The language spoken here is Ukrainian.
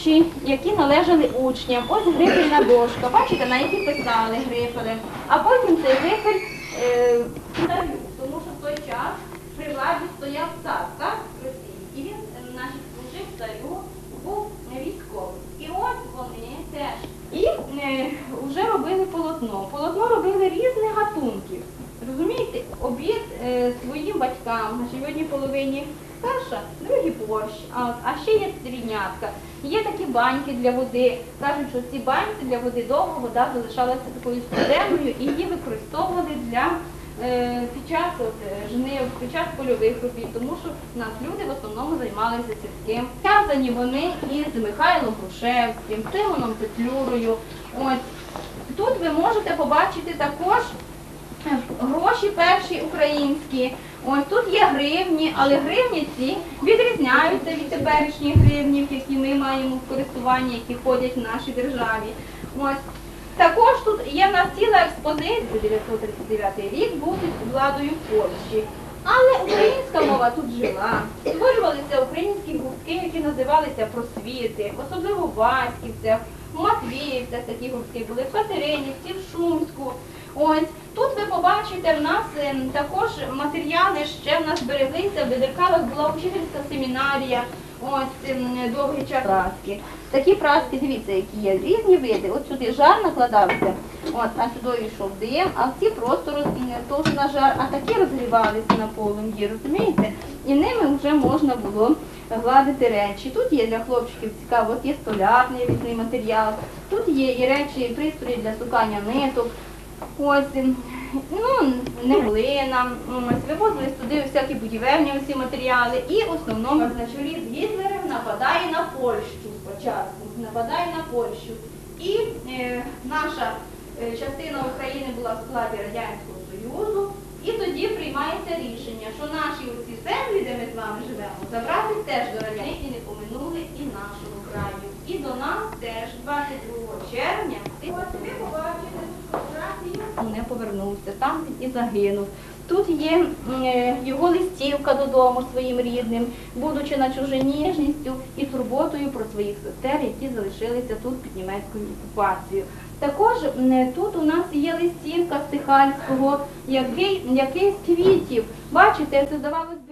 речі, які належали учням. Ось грифельна дошка. Бачите, на якій писали грифелем. А потім цей грифель е, тому що в той час при владі стояв цар, так, Росії. І він, е, значить, служив царю, був військовим. І ось вони теж. І е, вже робили полотно. Полотно робили різних гатунків. Розумієте, обід е, своїм батькам, значить, в половині каша, в другій борщ, а, а ще є стрінятка. Є такі баньки для води. Кажуть, що ці баньки для води довго вода залишалася такою студеною і її використовували для е, під час от, е, жнив, під час польових робіт, тому що в нас люди в основному займалися сільським. В'язані вони із Михайлом Грушевським, Тимоном Петлюрою. Ось тут ви можете побачити також гроші перші українські. Ось тут є гривні, але гривні ці відрізняються від теперішніх гривнів, які ми маємо в користуванні, які ходять в нашій державі. Ось також тут є в нас ціла експозиція, 939 рік був під владою Польщі. Але українська мова тут жила. Створювалися українські гуртки, які називалися просвіти, особливо в Васьківцях, в Матвіївцях такі гуртки були, в Катеринівці, в Шумську. Побачите, в нас ем, також матеріали ще в нас збереглися. В Бедеркалах була учительська семінарія. Ось ем, час праски. Такі праски, дивіться, які є різні види. От сюди жар накладався, от, а сюди йшов дим, а ці просто роз... теж на жар, а такі розгрівалися на полум'ї, розумієте? І ними вже можна було гладити речі. Тут є для хлопчиків цікаво, от є столярний різний матеріал, тут є і речі, і пристрої для сукання ниток. Ось, ем, ну, не глина, ось, вивозили туди всякі будівельні усі матеріали. І в основному на чолі з Гітлером нападає на Польщу спочатку. Нападає на Польщу. І е, наша е, частина України була в складі Радянського Союзу. І тоді приймається рішення, що наші оці землі, де ми з вами живемо, забрати теж до радянських і не поминули і нашого краю. І до нас теж 22 червня. І ось ви побачите Не повернувся, там і загинув. Тут є е, його листівка додому своїм рідним, будучи на чужині ніжністю і турботою про своїх сестер, які залишилися тут під німецькою окупацією. Також тут у нас є листівка Стихальського, який, який з квітів. Бачите, це здавалось би.